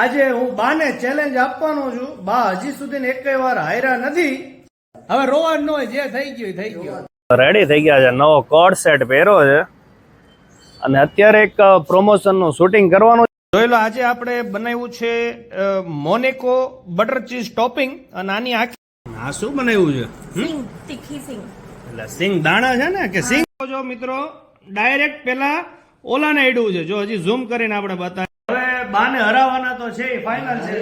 આજે હું બાને ચેલેન્જ આપવાનો છું. બા હજી સુધી એક વાર હાયરા નથી. હવે રોવાનું હોય જે થઈ ગયું થઈ ગયું. રેડી થઈ ગયા છે. નવો કોડ સેટ પહેર્યો છે. અને અત્યારે એક પ્રમોશનનું શૂટિંગ કરવાનું જોઈ લો આજે આપણે બનાવ્યું છે મોનેકો બટર ચીઝ ટોપિંગ અને આની આખી આ શું બનાવ્યું છે? સિંગ તીખી સિંગ એટલે સિંગ દાણા છે ને કે સિંગ જો મિત્રો ડાયરેક્ટ પેલા ઓલાને એડવું છે. જો હજી ઝૂમ કરીને આપણે બતાવીએ. બાને હરાવવાના તો છે ફાઇનલ છે.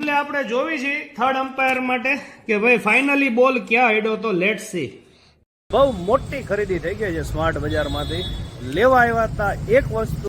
એટલે આપણે જોવી છે થર્ડ અમ્પાયર માટે કે ભાઈ ફાઇનલી બોલ ક્યાં હેડો તો લેટ સી બહુ મોટી ખરીદી થઈ ગઈ છે સ્માર્ટ બજારમાંથી. લેવા આવ્યા હતા એક વસ્તુ.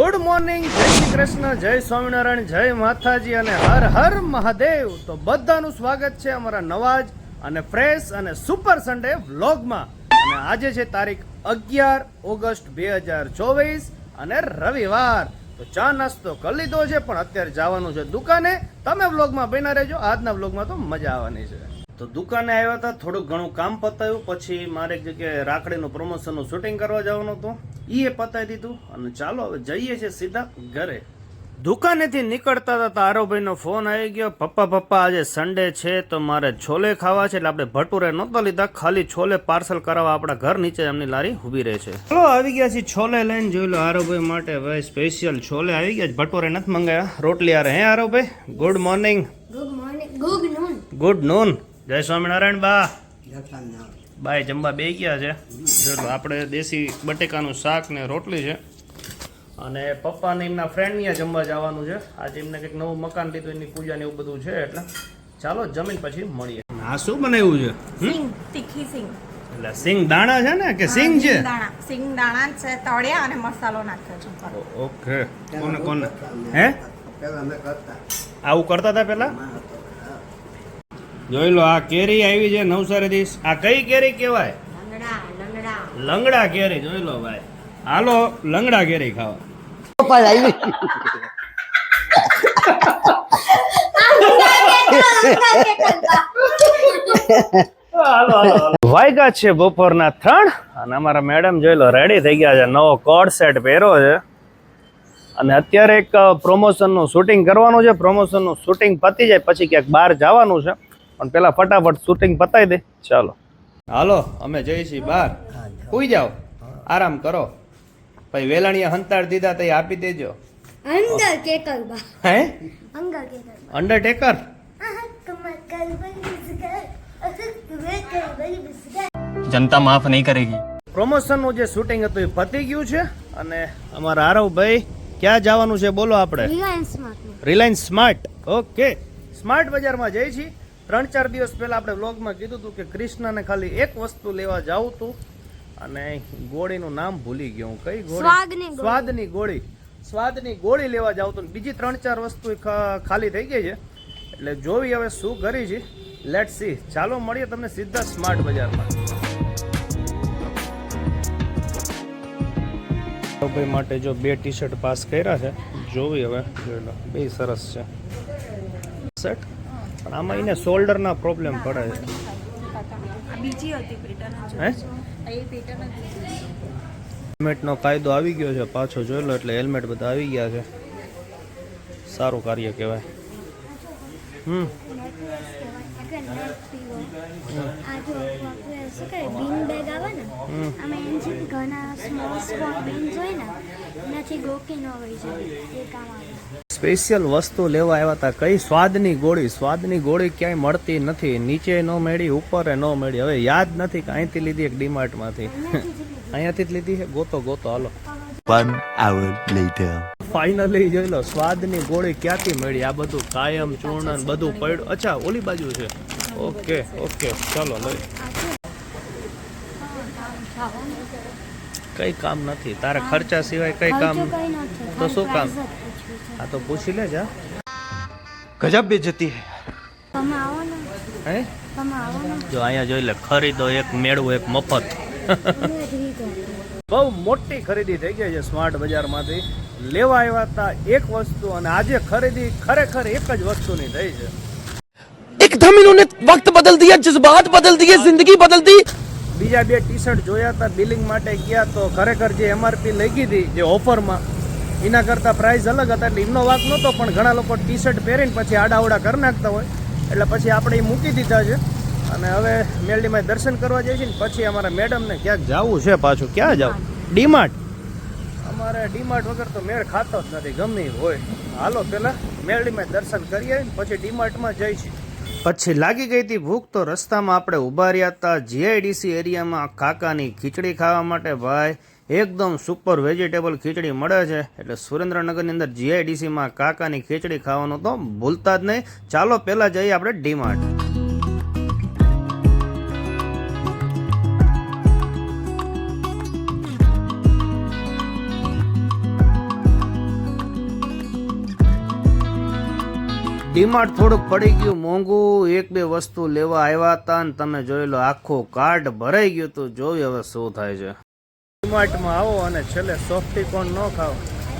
ગુડ મોર્નિંગ જય શ્રી કૃષ્ણ જય સ્વામિનારાયણ જય માતાજી અને હર હર મહાદેવ. તો બધાનું સ્વાગત છે અમારા નવાજ અને ફ્રેશ અને સુપર સન્ડે વ્લોગમાં અને આજે છે તારીખ અગિયાર ઓગસ્ટ બે હજાર ચોવીસ અને રવિવાર. તો ચા નાસ્તો કરી લીધો છે, પણ અત્યારે જવાનું છે દુકાને. તમે વ્લોગમાં બેના રહેજો, આજના વ્લોગમાં તો મજા આવવાની છે. તો દુકાને આવ્યા હતા થોડુંક ઘણું કામ પતાવ્યું પછી મારે એક જગ્યાએ રાખડીનું પ્રમોશનનું શૂટિંગ કરવા જવાનું હતું. એ પતાવી દીધું, અને ચાલો, હવે જઈએ છીએ સીધા ઘરે. દુકાનેથી નીકળતા હતા તો આરોભાઈનો ફોન આવી ગયો પપ્પા પપ્પા આજે સન્ડે છે તો મારે છોલે ખાવા છે. એટલે આપણે ભટુરે નહોતા લીધા ખાલી છોલે પાર્સલ કરાવવા આપણા ઘર નીચે એમની લારી ઊભી રહે છે. ચલો આવી ગયા છે છોલે લઈને જોઈ લો આરોભાઈ માટે ભાઈ સ્પેશિયલ છોલે આવી ગયા છે. ભટુરે નથી મંગાયા રોટલી આરે હે આરોભાઈ good morning good morning good noon જય સ્વામિનારાયણ બા. બાય જમવા બે ગયા છે. જો આપણે દેશી બટેકાનું શાક ને રોટલી છે. અને પપ્પાને એમના ફ્રેન્ડ ત્યાં જમવા જવાનું છે. આજે એમને કંઈક નવું મકાન લીધું એની પૂજા ને એવું બધું છે એટલે ચાલો જમીન પછી મળીએ. આ શું બનાવ્યું છે? સિંગ તીખી સિંગ. એટલે સિંગ દાણા છે ને કે સિંગ છે? દાણા. સિંગ દાણા છે તળ્યા અને મસાલો નાખ્યો છે ઓકે. કોને કોને? હે આવું કરતા હતા પેલા જોઈ લો આ કેરી આવી છે નવસારી દિશ આ કઈ કેરી કહેવાય? લંગડા લંગડા. લંગડા કેરી જોઈ લો ભાઈ. હાલો લંગડા ઘેરે ખાવા. વાયગા છે બપોરના ત્રણ અને અમારા મેડમ જોઈ લો રેડી થઈ ગયા છે. નવો કોડ સેટ પહેર્યો છે. અને અત્યારે એક પ્રમોશનનું શૂટિંગ કરવાનું છે. પ્રમોશનનું શૂટિંગ પતી જાય પછી ક્યાંક બહાર જવાનું છે. પણ પેલા ફટાફટ શૂટિંગ પતાવી દે. ચાલો. હાલો અમે જઈશી બહાર. સુઈ જાઓ. આરામ કરો. પછી વેલણીએ હંતાડ દીધા તો આપી દેજો. અંડરટેકર બા. હે? અંડરટેકર અંડરટેકર જનતા માફ નહીં કરેગી. પ્રમોશનનું જે શૂટિંગ હતું એ પતી ગયું છે અને અમારા આરવભાઈ ક્યાં જવાનું છે બોલો આપણે? Reliance smart Reliance smart okay smart બજારમાં જઈ છીએ. ત્રણ ચાર દિવસ પહેલા આપણે બ્લોગમાં કીધું હતું કે કૃષ્ણને ખાલી એક વસ્તુ લેવા જાવ તું. અને ગોળીનું નામ ભૂલી ગયો હું. કઈ ગોળી? સ્વાદની ગોળી. સ્વાદની ગોળી. લેવા જાવ તો બીજી ત્રણ ચાર વસ્તુ ખાલી થઈ ગઈ છે. એટલે જોવી હવે શું કરી છે. લેટ સી ચાલો મળીએ તમને સીધા સ્માર્ટ બજારમાં. ભાઈ માટે જો બે ટી શર્ટ પાસ કર્યા છે. જોવી હવે. જોઈ લો. બે સરસ છે. શર્ટ પણ આમાં એને શોલ્ડરના પ્રોબ્લેમ પડે છે. બીજી હતી હેલ્મેટનો કાયદો આવી ગયો છે, પાછો જોઈ એટલે હેલ્મેટ બધા આવી ગયા છે. સારું કાર્ય કહેવાય. હમ. ઘણા સ્મોલ ને સ્પેશિયલ વસ્તુ લેવા આવ્યા હતા. કઈ સ્વાદની ગોળી? સ્વાદની ગોળી ક્યાંય મળતી નથી. નીચે ન મેળી ઉપર ન મેળી. હવે યાદ નથી કે અહીંથી લીધી એક ડીમાર્ટમાંથી. અહીંયાથી જ લીધી છે. ગોતો ગોતો હાલો. Later. ફાઇનલી જોઈ લો સ્વાદની ગોળી ક્યાંથી મળી? આ બધું કાયમ ચૂર્ણ બધું પડ્યું. અચ્છા ઓલી બાજુ છે. ઓકે ઓકે ચલો લઈ. કઈ કામ નથી. તારા ખર્ચા સિવાય કઈ કામ તો શું કામ? આ તો પૂછી લેજે ગજબ બેજતી હે. તમે આવો ને. હે? તમે આવો ને. જો અહીંયા જોઈ લે ખરીદો એક મેળવો એક મફત. બહુ મોટી ખરીદી થઈ ગઈ છે સ્માર્ટ બજારમાંથી. લેવા આવ્યા હતા એક વસ્તુ અને આજે ખરીદી ખરેખર એક જ વસ્તુની થઈ છે. એકદમ ઇન્હોને વક્ત બદલ દિયા જજ્બાત બદલ દિયે જિંદગી બદલ દી. બીજા બે ટી શર્ટ જોયા હતા બિલિંગ માટે ગયા તો ખરેખર જે એમઆરપી લઈ ગઈ હતી જે ઓફરમાં એના કરતાં પ્રાઇસ અલગ હતા એટલે એમનો વાક નહોતો, પણ ઘણા લોકો ટી શર્ટ પહેરીને પછી આડાવડા કરી નાખતા હોય. એટલે પછી આપણે એ મૂકી દીધા છે. અને હવે મેલડીમાં દર્શન કરવા જઈએ છીએ ને, પછી અમારા મેડમને ક્યાંક જવું છે પાછું. ક્યાં જવું? ડીમાર્ટ. અમારે ડીમાર્ટ વગર તો મેળ ખાતો જ નથી, ગમે હોય. હાલો પેલા મેલડીમાં દર્શન કરીએ પછી ડીમાર્ટમાં જઈશું પછી લાગી ગઈ હતી ભૂખ, તો રસ્તામાં આપણે ઊભા રહ્યા હતા. જીઆઈડીસી એરિયામાં કાકાની ખીચડી ખાવા માટે. ભાઈ એકદમ સુપર વેજીટેબલ ખીચડી મળે છે. એટલે સુરેન્દ્રનગરની અંદર જીઆઈડીસીમાં કાકાની ખીચડી ખાવાનું તો ભૂલતા જ નહીં. ચાલો પહેલાં જઈએ આપણે ડીમાર્ટ. ડીમાર્ટ થોડુંક પડી ગયું મોંઘું. એક બે વસ્તુ લેવા આવ્યા હતા અને તમે જોઈ લો, આખું કાર્ડ ભરાઈ ગયું હતું. જોયું હવે શું થાય છે. ડીમાર્ટમાં આવો અને છેલ્લે સોફ્ટી કોર્ન ન ખાઓ.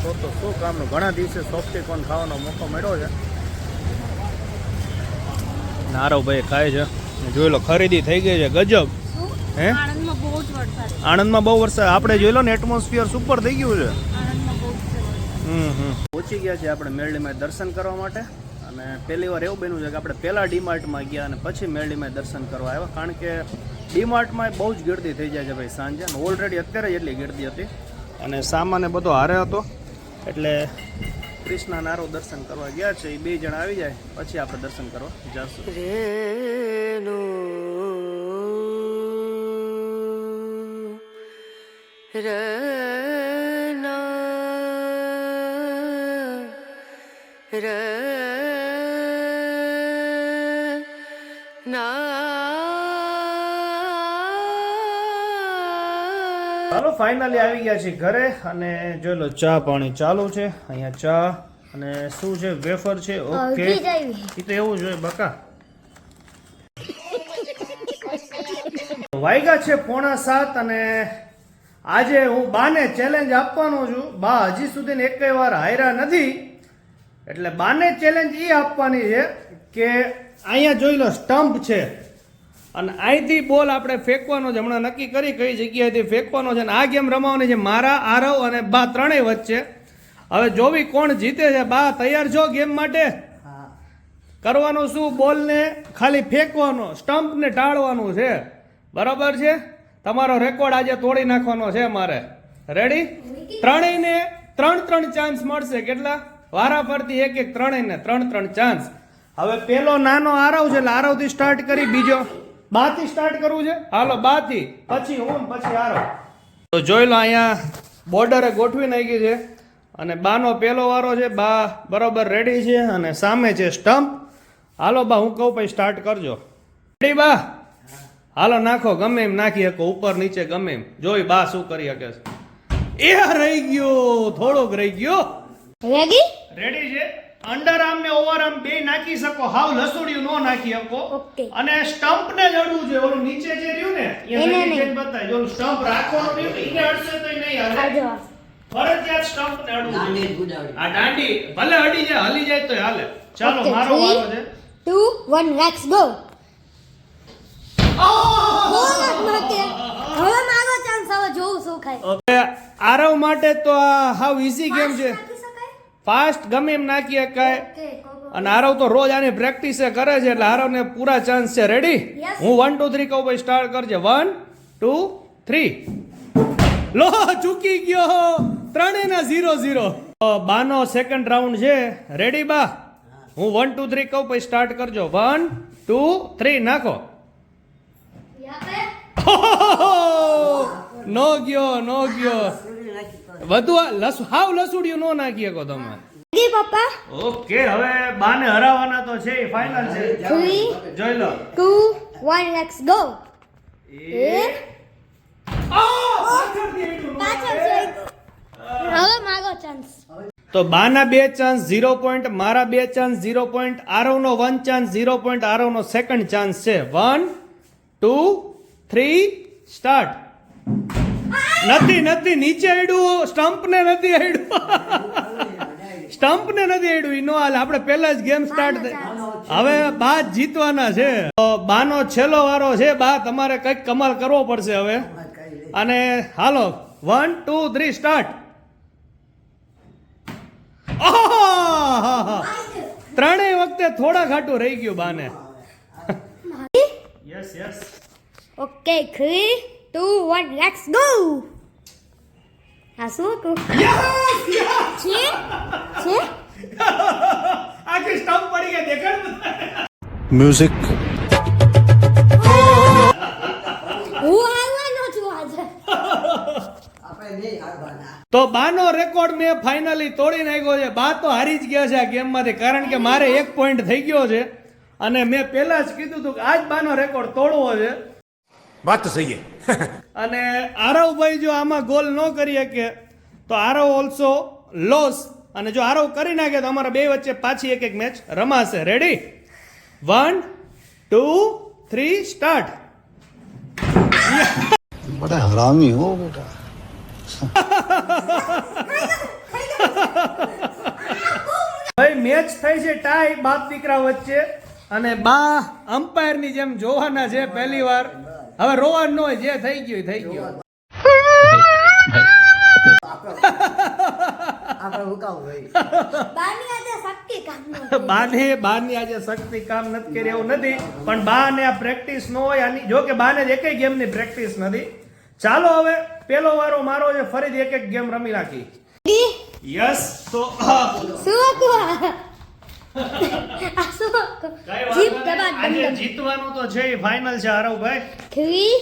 તો તો શું કામનું? ઘણા દિવસે સોફ્ટી કોર્ન ખાવાનો મોકો મળ્યો છે. નારો ભાઈ ખાય છે. જોઈ લો ખરીદી થઈ ગઈ છે. ગજબ. હે? આણંદમાં બહુ વરસાદ આપણે જોઈ લો ને એટમોસ્ફિયર સુપર થઈ ગયું છે. હમ હમ. પહોંચી ગયા છે આપણે મેરડીમાં દર્શન કરવા માટે. અને પહેલી વાર એવું બન્યું છે કે આપણે પહેલાં ડીમાર્ટમાં ગયા અને પછી મેળીમાં દર્શન કરવા આવ્યા. કારણ કે ડીમાર્ટમાં બહુ જ ગીર્દી થઈ જાય છે ભાઈ સાંજે. અને ઓલરેડી અત્યારે એટલી ગીર્દી હતી. અને સામાન્ય બધો હારે હતો. એટલે કૃષ્ણ નારો દર્શન કરવા ગયા છે. એ બે જણા આવી જાય, પછી આપણે દર્શન કરવા જઈશું ચાલો ફાઇનલી આવી ગયા છે ઘરે અને જોઈ લો ચા પાણી ચાલુ છે. અહીંયા ચા અને શું છે? વેફર છે? ઓકે. એ તો એવું જોઈએ બકા. વાયગા છે પોણા સાત અને આજે હું બાને ચેલેન્જ આપવાનો છું. બા હજી સુધી એકેય વાર હાયરા નથી. એટલે બાને ચેલેન્જ એ આપવાની છે કે અહીંયા જોઈ લો સ્ટમ્પ છે. અને અહીંથી બોલ આપણે ફેંકવાનો છે હમણાં નક્કી કરી કઈ જગ્યાએથી ફેંકવાનો છે અને આ ગેમ રમવાની છે મારા આરવ અને બા ત્રણેય વચ્ચે. હવે જોવી કોણ જીતે છે? બા તૈયાર છો ગેમ માટે? કરવાનું શું? બોલને ખાલી ફેંકવાનો સ્ટમ્પને ટાળવાનું છે. બરાબર છે? તમારો રેકોર્ડ આજે તોડી નાખવાનો છે મારે. રેડી ત્રણેયને ત્રણ ત્રણ ચાન્સ મળશે. કેટલા? વારા ફરતી એક એક ત્રણેયને ત્રણ ત્રણ ચાન્સ હવે પેલો નાનો આરવ છે એટલે આરવથી સ્ટાર્ટ કરી બીજો. બાથી સ્ટાર્ટ કરવું છે? હાલો બાથી. પછી હું પછી હારો. તો જોઈ લો અહીંયા બોર્ડરે ગોઠવી નાખી છે અને બાનો પેલો વારો છે બા બરોબર રેડી છે અને સામે છે સ્ટમ્પ હાલો બા હું કહું પછી સ્ટાર્ટ કરજો. રેડી બા? હાલો નાખો ગમે એમ નાખી શકો ઉપર નીચે ગમે એમ. જોઈ બા શું કરી શકે છે. એ રહી ગયો થોડોક રહી ગયો. રેડી રેડી છે? અંડર આર્મ ને ઓવર આર્મ બે નાખી શકો હાવ લસુડિયું નો નાખી શકો. અને સ્ટમ્પ ને જડવું જોઈએ. ઓલું નીચે જે રહ્યું ને એ. બતાય જો સ્ટમ્પ રાખવાનું રહ્યું એને અડશે તો નહીં હાલે. ફરજિયાત સ્ટમ્પ ને અડવું. આ દાંડી ભલે અડી જાય હલી જાય તો હાલે. ચાલો મારો વારો છે. ટુ વન લેટ્સ ગો હવે મારો ચાન્સ હવે જોઉં શું ખાય. હવે આરવ માટે તો આ હાવ ઈઝી ગેમ છે. ફાસ્ટ ગમે એમ નાખી શકાય અને આરવ તો રોજ આની પ્રેક્ટિસ કરે છે એટલે આરવને પૂરા ચાન્સ છે. રેડી હું વન ટુ થ્રી કહું ભાઈ સ્ટાર્ટ કરજે. વન ટુ થ્રી લો ચૂકી ગયો. ત્રણેયના ઝીરો ઝીરો બાનો સેકન્ડ રાઉન્ડ છે. રેડી બા? હું વન ટુ થ્રી કહું પછી સ્ટાર્ટ કરજો. વન ટુ થ્રી નાખો. નો ગયો નો ગયો. વધુ આ લસ હાવ લસુડિયું નો નાખી શકો તમે. રેડી પપ્પા. ઓકે હવે બાને હરાવવાના તો છે ફાઇનલ છે. જોઈ લો. ટુ વન લેટ્સ ગો એ હવે મારો ચાન્સ તો બાના બે ચાન્સ ઝીરો પોઈન્ટ મારા બે ચાન્સ ઝીરો પોઈન્ટ આરવનો વન ચાન્સ ઝીરો પોઈન્ટ આરવનો સેકન્ડ ચાન્સ છે. વન ટુ થ્રી સ્ટાર્ટ નથી નથી નીચે આડ્યું સ્ટમ્પ ને નથી આડ્યું સ્ટમ્પ ને નથી આડ્યું ઈ હાલ. આપણે પહેલા જ ગેમ સ્ટાર્ટ હવે બા જીતવાના છે. બાનો છેલ્લો વારો છે. બા તમારે કંઈક કમાલ કરવો પડશે હવે. અને હાલો વન ટુ થ્રી સ્ટાર્ટ ત્રણેય વખતે થોડા ખાટું રહી ગયું બાને. Yes yes okay three two one let's go આ શું તું છે? છે? આખી સ્ટમ્પ પડી ગયા દેખાડ. હું છું તો બાનો રેકોર્ડ મેં ફાઇનલી તોડી નાખ્યો છે. બા તો હારી જ ગયા છે આ ગેમમાંથી કારણ કે મારે એક પોઈન્ટ થઈ ગયો છે. અને મેં પહેલાં જ કીધું હતું કે આજ બાનો રેકોર્ડ તોડવો છે. વાત સહી અને આરવભાઈ જો આમાં ગોલ ન કરી શકે તો આરવ ઓલસો લોસ અને જો આરવ કરી નાખે તો અમારા બે વચ્ચે પાછી એક એક મેચ રમાશે. Ready one two three start બધા હરામી હો બેટા. ભાઈ મેચ થઈ છે ટાઈ બાપ દીકરા વચ્ચે. અને બા અમ્પાયરની જેમ જોવાના છે પહેલી વાર. હવે રોવાનું ન હોય જે થઈ ગયું થઈ ગયું. બાની બાને બાની આજે શક્તિ કામ નથી કરી એવું નથી પણ બાને આ પ્રેક્ટિસ ન હોય આની જો કે બાને જ એકેય ગેમની પ્રેક્ટિસ નથી. ચાલો હવે પેલો વારો મારો છે ફરીથી એક એક ગેમ રમી નાખી. યસ તો આજે જીતવાનું તો છે ફાઇનલ છે હરવભાઈ. Three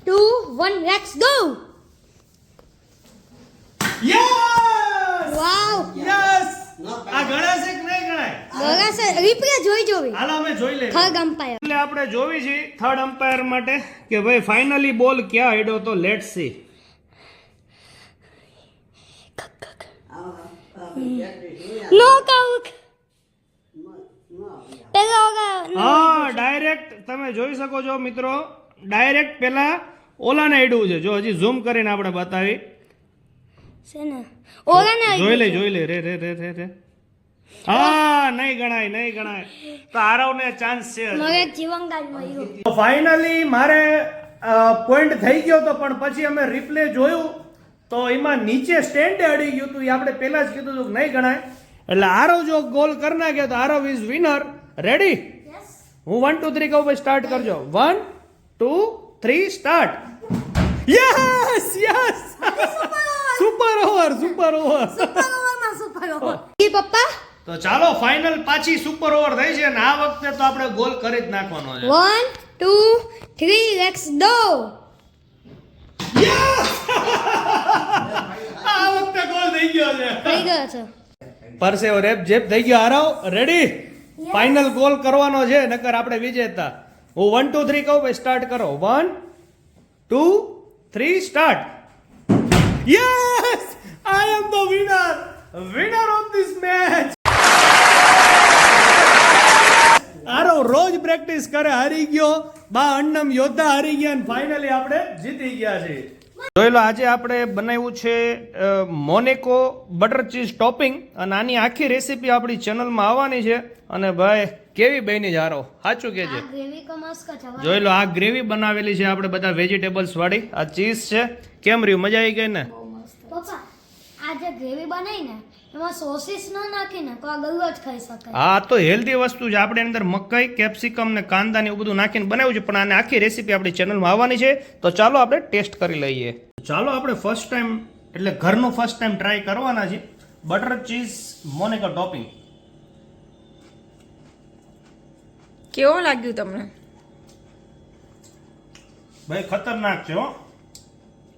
two one let's go yes wow yes આ ગણાશે કે નહીં ગણાય? બરાબર રિપ્લે જોઈ જોવી. હાલો અમે જોઈ લઈએ. થર્ડ અમ્પાયર એટલે આપણે જોવી છે થર્ડ અમ્પાયર માટે કે ભાઈ ફાઇનલી બોલ ક્યાં હેડ્યો તો લેટ સી આઉટ પેલા ઓગા હા ડાયરેક્ટ તમે જોઈ શકો છો મિત્રો ડાયરેક્ટ પેલા ઓલાને હેડવું છે. જો હજી ઝૂમ કરીને આપણે બતાવી. જોઈ લે જોઈ લે. રે રે રે રે રે. હા નહીં ગણાય નહીં ગણાય. તો આરવને ચાન્સ છે. ફાઇનલી મારે પોઈન્ટ થઈ ગયો તો પણ પછી અમે રિપ્લે જોયું. તો એમાં નીચે સ્ટેન્ડ અડી ગયું હતું. એ આપણે પહેલા જ કીધું હતું નહીં ગણાય. એટલે આરવ જો ગોલ કરી નાખ્યો તો આરવ ઇઝ વિનર રેડી હું વન ટુ થ્રી કહું સ્ટાર્ટ કરજો. One two three start yes yes super over super over super over ઈ પપ્પા? તો ચાલો ફાઇનલ પાછી સુપર ઓવર થઈ છે અને આ વખતે તો આપણે ગોલ કરી જ નાખવાનો છે. One two three let's go આ વખતે ગોલ થઈ ગયો છે. થઈ ગયો છે. પરસેવો રેપ જેપ થઈ ગયો. હારો રેડી ફાઇનલ ગોલ કરવાનો છે, નકર આપણે વિજેતા. હું વન ટુ થ્રી કહું, ભાઈ સ્ટાર્ટ કરો. One two three start yes I am the winner winner of this match Aarav રોજ પ્રેક્ટિસ કરે, હારી ગયો. બા, અન્નમ યોદ્ધા હારી ગયા અને ફાઇનલી આપણે જીતી ગયા છે જોઈ લો આજે આપણે બનાવ્યું છે મોનેકો બટર ચીઝ ટોપિંગ અને આની આખી રેસીપી આપણી ચેનલમાં આવવાની છે. અને ભાઈ કેવી બની જારો સાચું કે છે? જોઈ લો આ ગ્રેવી બનાવેલી છે આપણે બધા વેજીટેબલ્સ વાળી. આ ચીઝ છે. કેમ રહ્યું? મજા આવી ગઈ ને? આજે ગ્રેવી બનાવી ને એમાં સોસીસ ન નાખીને તો આ ગલ્લો જ ખાઈ શકાય. હા તો હેલ્ધી વસ્તુ છે. આપણે અંદર મકાઈ કેપ્સિકમ ને કાંદા ને એવું બધું નાખીને બનાવ્યું છે પણ આને આખી રેસીપી આપણી ચેનલમાં આવવાની છે. તો ચાલો આપણે ટેસ્ટ કરી લઈએ. ચાલો આપણે ફર્સ્ટ ટાઈમ એટલે ઘરનું ફર્સ્ટ ટાઈમ ટ્રાય કરવાના છે. બટર ચીઝ મોનેકા ટોપિંગ કેવો લાગ્યું તમને? ભાઈ ખતરનાક છે હો.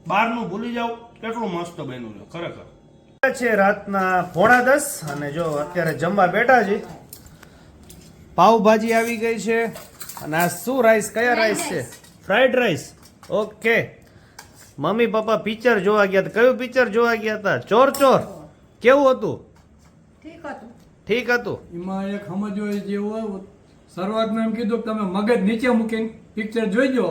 બહારનું ભૂલી જાવ કેટલું મસ્ત બન્યું છે ખરેખર. છે રાતના પોણા દસ અને જો અત્યારે જમવા બેઠા છે પાવભાજી આવી ગઈ છે અને આ શું રાઈસ કયા રાઈસ છે? Fried rice okay mummy papa picture જોવા ગયા હતા. કયું પિક્ચર જોવા ગયા હતા? ચોર ચોર. કેવું હતું? ઠીક હતું. એમાં એક સમજવો જેવું હોય શરૂઆતમાં એમ કીધું કે તમે મગજ નીચે મૂકીને પિક્ચર જોઈજો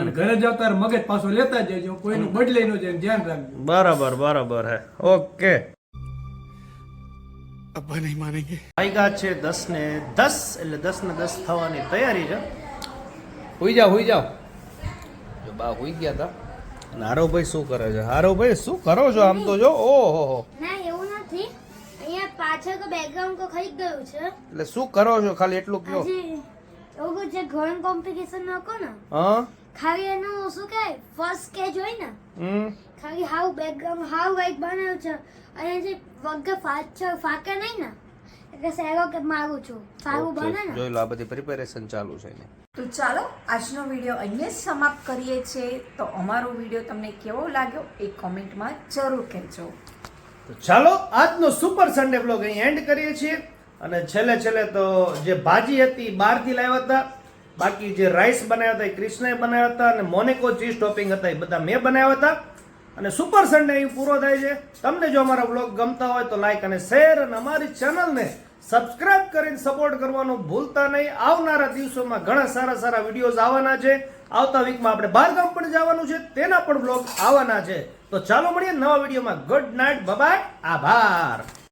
અને ઘરે જાવ તાર મગજ પાછો લેતા જજો. કોઈનું બદલે ન જાય ધ્યાન રાખજો. બરાબર બરાબર હે. ઓકે. અબ્બા નહીં માનેંગે. વાગ્યા છે દસ ને દસ એટલે દસ ને દસ થવાની તૈયારી છે. હોઈ જાવ હોઈ જાવ જો બા હોઈ ગયા તા. હારો ભાઈ શું કરે છે? હારો ભાઈ શું કરો છો આમ તો જો? ઓહો ના એવું નથી. અહીંયા પાછળ કો બેકગ્રાઉન્ડ કો ખાઈ ગયું છે. એટલે શું કરો છો? ખાલી એટલું કયો એવું જે ડ્રોઈંગ કોમ્પિટિશન નાખો ને? હા? ખાલી એનું શું કે ફર્સ્ટ કે હોય ને? હમ. ખાલી હાવ બેકગ્રાઉન્ડ હાવ વાઈટ બનાવ્યું છે. અને જે વગર ફાચ ફાકે નહીં ને એટલે સેરો કે મારું છું. સારું બને ને? જોઈ લો આ બધી પ્રિપેરેશન ચાલુ છે ને તો ચાલો આજનો વીડિયો અહીંયા સમાપ્ત કરીએ છીએ. તો અમારો વીડિયો તમને કેવો લાગ્યો એ કોમેન્ટમાં જરૂર કહેજો. તો ચાલો આજનો સુપર સન્ડે બ્લોગ અહીં એન્ડ કરીએ છીએ. અને છેલ્લે છેલ્લે તો જે ભાજી હતી બહારથી લાવ્યા હતા. બાકી જે રાઈસ બનાવ્યા હતા એ કૃષ્ણએ બનાવ્યા હતા અને મોનેકો ચીઝ ટોપિંગ હતા એ બધા મેં બનાવ્યા હતા. અને સુપર સન્ડે અહીં પૂરો થાય છે. તમને જો અમારા બ્લોગ ગમતા હોય તો લાઈક અને શેર અને અમારી ચેનલને સબસ્ક્રાઇબ કરીને સપોર્ટ કરવાનું ભૂલતા નહીં. આવનારા દિવસોમાં ઘણા સારા સારા વિડીયોઝ આવવાના છે. આવતા વીકમાં આપણે બહારગામ પણ જવાનું છે. તેના પણ બ્લોગ આવવાના છે. તો ચાલો મળીએ નવા વિડીયોમાં ગુડ નાઇટ બબાય આભાર.